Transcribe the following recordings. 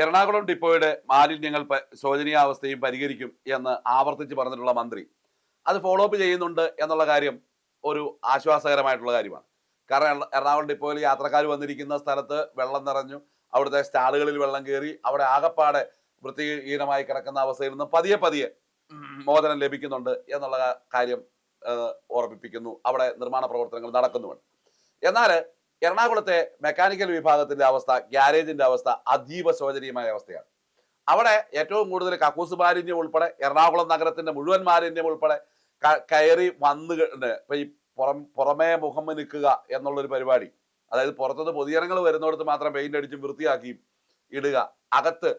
എറണാകുളം ഡിപ്പോയുടെ മാലിന്യങ്ങൾ ശോചനീയാവസ്ഥയും പരിഹരിക്കും എന്ന് ആവർത്തിച്ച് പറഞ്ഞിട്ടുള്ള മന്ത്രി. അത് ഫോളോ അപ്പ് ചെയ്യുന്നുണ്ട് എന്നുള്ള കാര്യം ഒരു ആശ്വാസകരമായിട്ടുള്ള കാര്യമാണ്. കാരണം എറണാകുളം ഡിപ്പോയിൽ യാത്രക്കാർ വന്നിരിക്കുന്ന സ്ഥലത്ത് വെള്ളം നിറഞ്ഞു അവിടുത്തെ സ്റ്റാളുകളിൽ വെള്ളം കയറി അവിടെ ആകപ്പാടെ വൃത്തിഹീനമായി കിടക്കുന്ന അവസ്ഥയിൽ നിന്ന് പതിയെ പതിയെ മോചനം ലഭിക്കുന്നുണ്ട് എന്നുള്ള കാര്യം ഓർമ്മിപ്പിക്കുന്നു അവിടെ നിർമ്മാണ പ്രവർത്തനങ്ങൾ നടക്കുന്നുമുണ്ട്. എന്നാൽ എറണാകുളത്തെ മെക്കാനിക്കൽ വിഭാഗത്തിന്റെ അവസ്ഥ ഗ്യാരേജിന്റെ അവസ്ഥ അതീവ ശോചനീയമായ അവസ്ഥയാണ്. അവിടെ ഏറ്റവും കൂടുതൽ കക്കൂസ് മാലിന്യം ഉൾപ്പെടെ എറണാകുളം നഗരത്തിന്റെ മുഴുവൻ മാലിന്യം ഉൾപ്പെടെ കയറി വന്നു ഇപ്പൊ ഈ പുറം പുറമേ മുഖം നിൽക്കുക എന്നുള്ളൊരു പരിപാടി. അതായത് പുറത്തുനിന്ന് പൊതുജനങ്ങൾ വരുന്നിടത്ത് മാത്രം പെയിന്റ് അടിച്ചും വൃത്തിയാക്കിയും ഇടുക. അകത്ത്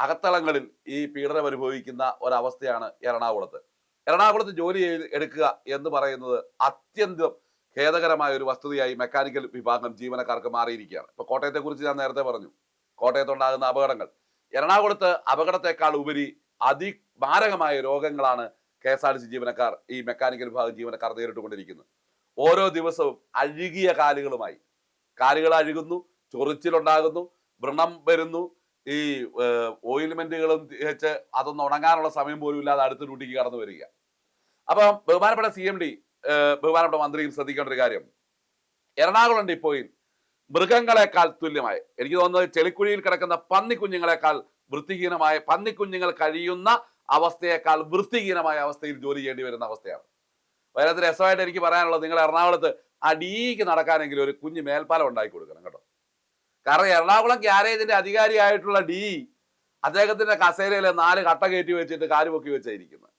അകത്തളങ്ങളിൽ ഈ പീഡനം അനുഭവിക്കുന്ന ഒരവസ്ഥയാണ് എറണാകുളത്ത്. എറണാകുളത്ത് ജോലി എടുക്കുക എന്ന് പറയുന്നത് അത്യന്തം ഖേദകരമായ ഒരു വസ്തുതയായി മെക്കാനിക്കൽ വിഭാഗം ജീവനക്കാർക്ക് മാറിയിരിക്കുകയാണ്. ഇപ്പൊ കോട്ടയത്തെ കുറിച്ച് ഞാൻ നേരത്തെ പറഞ്ഞു. കോട്ടയത്തുണ്ടാകുന്ന അപകടങ്ങൾ. എറണാകുളത്ത് അപകടത്തെക്കാൾ ഉപരി അതിമാരകമായ രോഗങ്ങളാണ് K S R T C ജീവനക്കാർ ഈ മെക്കാനിക്കൽ വിഭാഗം ജീവനക്കാർ നേരിട്ടുകൊണ്ടിരിക്കുന്നത്. ഓരോ ദിവസവും അഴുകിയ കാലുകളുമായി. കാലുകൾ അഴുകുന്നു ചൊറിച്ചിലുണ്ടാകുന്നു വ്രണം വരുന്നു ഈ ഓയിൽമെന്റുകളും തേച്ച് അതൊന്നും ഉണങ്ങാനുള്ള സമയം പോലും ഇല്ലാതെ അടുത്ത ഡ്യൂട്ടിക്ക് കടന്നു വരിക അപ്പം ബഹുമാനപ്പെട്ട സി എം ഡി ബഹുമാനപ്പെട്ട മന്ത്രിയും ശ്രദ്ധിക്കേണ്ട ഒരു കാര്യം. എറണാകുളം ഡിപ്പോയിൽ മൃഗങ്ങളെക്കാൾ തുല്യമായി. എനിക്ക് തോന്നുന്നത് ചെളിക്കുഴിയിൽ കിടക്കുന്ന പന്നിക്കുഞ്ഞുങ്ങളെക്കാൾ വൃത്തിഹീനമായ പന്നിക്കുഞ്ഞുങ്ങൾ കഴിയുന്ന അവസ്ഥയേക്കാൾ വൃത്തിഹീനമായ അവസ്ഥയിൽ ജോലി ചെയ്യേണ്ടി വരുന്ന അവസ്ഥയാണ്. വളരെ രസമായിട്ട് എനിക്ക് പറയാനുള്ളത് നിങ്ങൾ എറണാകുളത്ത് അടീക്ക് നടക്കാനെങ്കിലും ഒരു കുഞ്ഞ് മേൽപ്പാലം ഉണ്ടാക്കി കൊടുക്കണം കേട്ടോ. കാരണം എറണാകുളം ഗ്യാരേജിന്റെ അധികാരിയായിട്ടുള്ള ഡി അദ്ദേഹത്തിന്റെ കസേരയിലെ നാല് കട്ട കയറ്റി വെച്ചിട്ട് കാൽ പൊക്കി വെച്ചായിരിക്കുന്നത്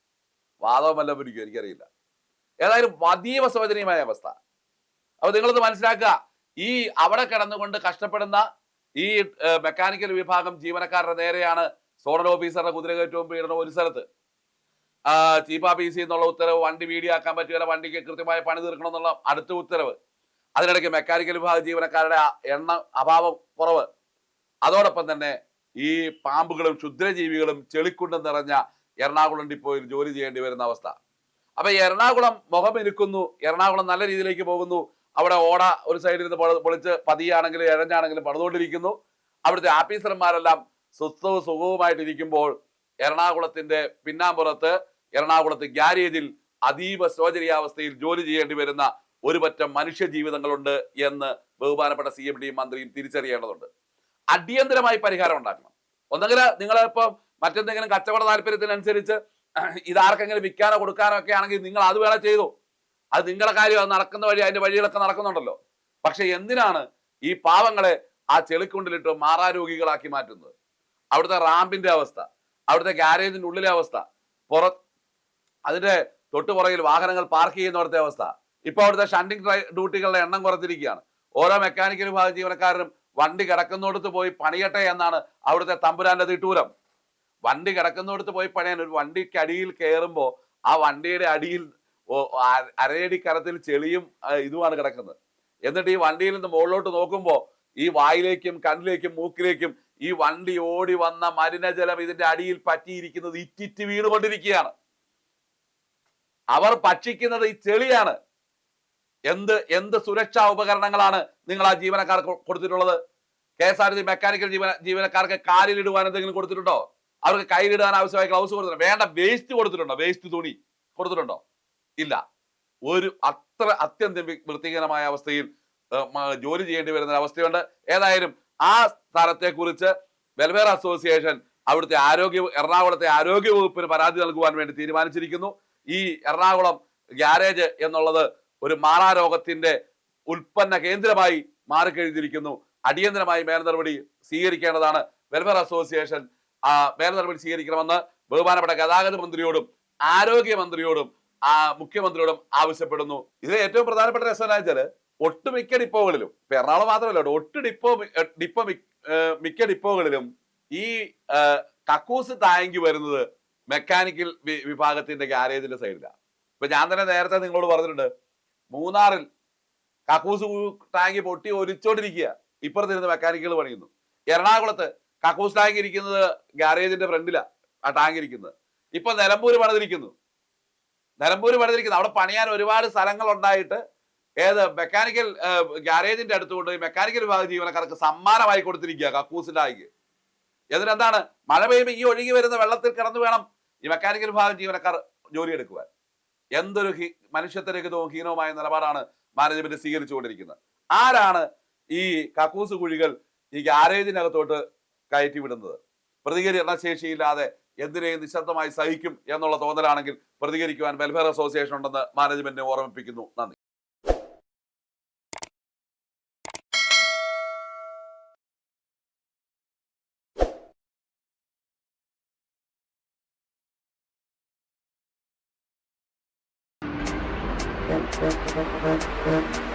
വാദവും പിടിക്കും എനിക്കറിയില്ല. ഏതായാലും അതീവ ശോചനീയമായ അവസ്ഥ. അപ്പൊ നിങ്ങളത് മനസ്സിലാക്കുക ഈ അവിടെ കിടന്നുകൊണ്ട് കഷ്ടപ്പെടുന്ന ഈ മെക്കാനിക്കൽ വിഭാഗം ജീവനക്കാരുടെ നേരെയാണ് സോണൽ ഓഫീസറുടെ കുതിരകയറ്റവും പീഡനവും ഒരു സ്ഥലത്ത്. ആ, പി സി എന്നുള്ള ഉത്തരവ് വണ്ടി വീഡിയാക്കാൻ പറ്റുക വണ്ടിക്ക് കൃത്യമായ പണി തീർക്കണം എന്നുള്ള അടുത്ത ഉത്തരവ്. അതിനിടയ്ക്ക് മെക്കാനിക്കൽ വിഭാഗ ജീവനക്കാരുടെ എണ്ണ അഭാവം കുറവ്. അതോടൊപ്പം തന്നെ ഈ പാമ്പുകളും ക്ഷുദ്രജീവികളും ചെളിക്കുണ്ടും നിറഞ്ഞ എറണാകുളം ഡിപ്പോയിൽ ജോലി ചെയ്യേണ്ടി വരുന്ന അവസ്ഥ. അപ്പൊ എറണാകുളം മുഖമിരുക്കുന്നു എറണാകുളം നല്ല രീതിയിലേക്ക് പോകുന്നു. അവിടെ ഓട ഒരു സൈഡിൽ നിന്ന് പൊള- പൊളിച്ച് പതിയാണെങ്കിലും ഇഴഞ്ഞാണെങ്കിലും പണിതുകൊണ്ടിരിക്കുന്നു. അവിടുത്തെ ആഫീസർമാരെല്ലാം സ്വസ്ഥവും സുഖവുമായിട്ടിരിക്കുമ്പോൾ എറണാകുളത്തിന്റെ പിന്നാമ്പുറത്ത് എറണാകുളത്ത് ഗ്യാരേജിൽ അതീവ ശോചനീയാവസ്ഥയിൽ ജോലി ചെയ്യേണ്ടി വരുന്ന ഒരുപറ്റം മനുഷ്യ ജീവിതങ്ങളുണ്ട് എന്ന് ബഹുമാനപ്പെട്ട സി എം ഡിയും മന്ത്രിയും തിരിച്ചറിയേണ്ടതുണ്ട്. അടിയന്തരമായി പരിഹാരം ഉണ്ടാക്കണം. ഒന്നെങ്കിൽ നിങ്ങളിപ്പം മറ്റെന്തെങ്കിലും കച്ചവട താല്പര്യത്തിനനുസരിച്ച് ഇതാർക്കെങ്കിലും വിൽക്കാനോ കൊടുക്കാനോ ഒക്കെ ആണെങ്കിൽ നിങ്ങൾ അത് വേണേ ചെയ്തു. അത് നിങ്ങളുടെ കാര്യം അത് നടക്കുന്ന വഴി അതിന്റെ വഴികളൊക്കെ നടക്കുന്നുണ്ടല്ലോ. പക്ഷെ എന്തിനാണ് ഈ പാവങ്ങളെ ആ ചെളിക്കുണ്ടിലിട്ട് മാറാരോഗികളാക്കി മാറ്റുന്നത്? അവിടുത്തെ റാമ്പിന്റെ അവസ്ഥ അവിടുത്തെ ഗ്യാരേജിന്റെ ഉള്ളിലെ അവസ്ഥ പുറ അതിന്റെ തൊട്ടുപുറകിൽ വാഹനങ്ങൾ പാർക്ക് ചെയ്യുന്നവിടുത്തെ അവസ്ഥ. ഇപ്പോൾ അവിടുത്തെ ഷണ്ടിങ് ഡ്യൂട്ടികളുടെ എണ്ണം കുറച്ചിരിക്കുകയാണ്. ഓരോ മെക്കാനിക്കൽ വിഭാഗ ജീവനക്കാരനും വണ്ടി കിടക്കുന്നിടത്ത് പോയി പണിയട്ടെ എന്നാണ് അവിടുത്തെ തമ്പുരാന്റെ തിട്ടൂരം. വണ്ടി കിടക്കുന്നിടത്ത് പോയി പണിയാൻ ഒരു വണ്ടിക്ക് അടിയിൽ കയറുമ്പോൾ ആ വണ്ടിയുടെ അടിയിൽ അരയടിക്കരത്തിൽ അരയടി കരത്തിൽ ചെളിയും ഇതുമാണ് കിടക്കുന്നത്. എന്നിട്ട് ഈ വണ്ടിയിൽ നിന്ന് മുകളിലോട്ട് നോക്കുമ്പോൾ ഈ വായിലേക്കും കണ്ണിലേക്കും മൂക്കിലേക്കും ഈ വണ്ടി ഓടി വന്ന മലിനജലം ഇതിന്റെ അടിയിൽ പറ്റിയിരിക്കുന്നത് ഇറ്റിറ്റ് വീണുകൊണ്ടിരിക്കുകയാണ്. അവർ ഭക്ഷിക്കുന്നത് ഈ ചെളിയാണ്. എന്ത് എന്ത് സുരക്ഷാ ഉപകരണങ്ങളാണ് നിങ്ങൾ ആ ജീവനക്കാർക്ക് കൊടുത്തിട്ടുള്ളത്? K S R T mechanical ജീവന ജീവനക്കാർക്ക് കാലിലിടുവാൻ എന്തെങ്കിലും കൊടുത്തിട്ടുണ്ടോ? അവർക്ക് കയ്യിലിടാൻ ആവശ്യമായ ഗ്ലൗസ് കൊടുത്തിട്ടുണ്ട്. വേണ്ട വേസ്റ്റ് കൊടുത്തിട്ടുണ്ടോ? വേസ്റ്റ് തുണി കൊടുത്തിട്ടുണ്ടോ? ഇല്ല. ഒരു അത്ര അത്യന്തം വൃത്തികരമായ അവസ്ഥയിൽ ജോലി ചെയ്യേണ്ടി വരുന്ന അവസ്ഥയുണ്ട്. ഏതായാലും ആ സ്ഥലത്തെ കുറിച്ച് വെൽഫെയർ അസോസിയേഷൻ അവിടുത്തെ ആരോഗ്യ എറണാകുളത്തെ ആരോഗ്യ വകുപ്പിന് പരാതി നൽകുവാൻ വേണ്ടി തീരുമാനിച്ചിരിക്കുന്നു. ഈ എറണാകുളം ഗ്യാരേജ് എന്നുള്ളത് ഒരു മാറാരോഗത്തിന്റെ ഉൽപ്പന്ന കേന്ദ്രമായി മാറിക്കഴിഞ്ഞിരിക്കുന്നു. അടിയന്തരമായി മേൽ നടപടി സ്വീകരിക്കേണ്ടതാണ് വെൽഫെയർ അസോസിയേഷൻ മേൽ നടപടി സ്വീകരിക്കണമെന്ന് ബഹുമാനപ്പെട്ട ഗതാഗത മന്ത്രിയോടും ആരോഗ്യമന്ത്രിയോടും ആ മുഖ്യമന്ത്രിയോടും ആവശ്യപ്പെടുന്നു. ഇതിൽ ഏറ്റവും പ്രധാനപ്പെട്ട രസം എന്താ വെച്ചാൽ ഒട്ടുമിക്ക ഡിപ്പോകളിലും എറണാകുളം മാത്രമല്ല ഒട്ടു ഡിപ്പോ ഡിപ്പോ മിക്ക ഡിപ്പോകളിലും ഈ കക്കൂസ് താങ്കി വരുന്നത് മെക്കാനിക്കൽ വിഭാഗത്തിന്റെ ഗ്യാരേജിന്റെ സൈഡിലാണ് ഇപ്പൊ ഞാൻ തന്നെ നേരത്തെ നിങ്ങളോട് പറഞ്ഞിട്ടുണ്ട് മൂന്നാറിൽ കക്കൂസ് ടാങ്ക് പൊട്ടി ഒലിച്ചോണ്ടിരിക്കുക ഇപ്പുറത്തിരുന്ന് മെക്കാനിക്കുകൾ പണിയുന്നു. എറണാകുളത്ത് കക്കൂസ് ടാങ്ക് ഇരിക്കുന്നത് ഗാരേജിന്റെ ഫ്രണ്ടിലാണ് ആ ടാങ്ക് ഇരിക്കുന്നത്. ഇപ്പൊ നിലമ്പൂര് പണിതിരിക്കുന്നു. നിലമ്പൂര് പണിതിരിക്കുന്നു. അവിടെ പണിയാൻ ഒരുപാട് സ്ഥലങ്ങൾ ഉണ്ടായിട്ട് ഏത് മെക്കാനിക്കൽ ഗാരേജിന്റെ അടുത്ത് കൊണ്ടുപോയി മെക്കാനിക്കൽ വിഭാഗ ജീവനക്കാർക്ക് സമ്മാനമായി കൊടുത്തിരിക്കുക കക്കൂസ് ടാങ്ക്. എന്നിട്ടെന്താണ്? മഴ പെയ്യുമ്പോൾ ഈ ഒഴുകി വരുന്ന വെള്ളത്തിൽ കിടന്നു വേണം ഈ മെക്കാനിക്കൽ വിഭാഗം ജീവനക്കാർ ജോലിയെടുക്കുവാൻ എന്തൊരു മനുഷ്യത്വരഹിതവും ഹീനവുമായ നിലപാടാണ് മാനേജ്മെന്റ് സ്വീകരിച്ചുകൊണ്ടിരിക്കുന്നത്. ആരാണ് ഈ കക്കൂസ് കുഴികൾ ഈ ഗ്യാരേജിനകത്തോട്ട് കയറ്റി വിടുന്നത് പ്രതികരണ ശേഷിയില്ലാതെ എന്തിനേയും നിശബ്ദമായി സഹിക്കും എന്നുള്ള തോന്നലാണെങ്കിൽ പ്രതികരിക്കുവാൻ വെൽഫെയർ അസോസിയേഷൻ ഉണ്ടെന്ന് മാനേജ്മെന്റിനെ ഓർമ്മിപ്പിക്കുന്നു. നന്ദി. Thank you.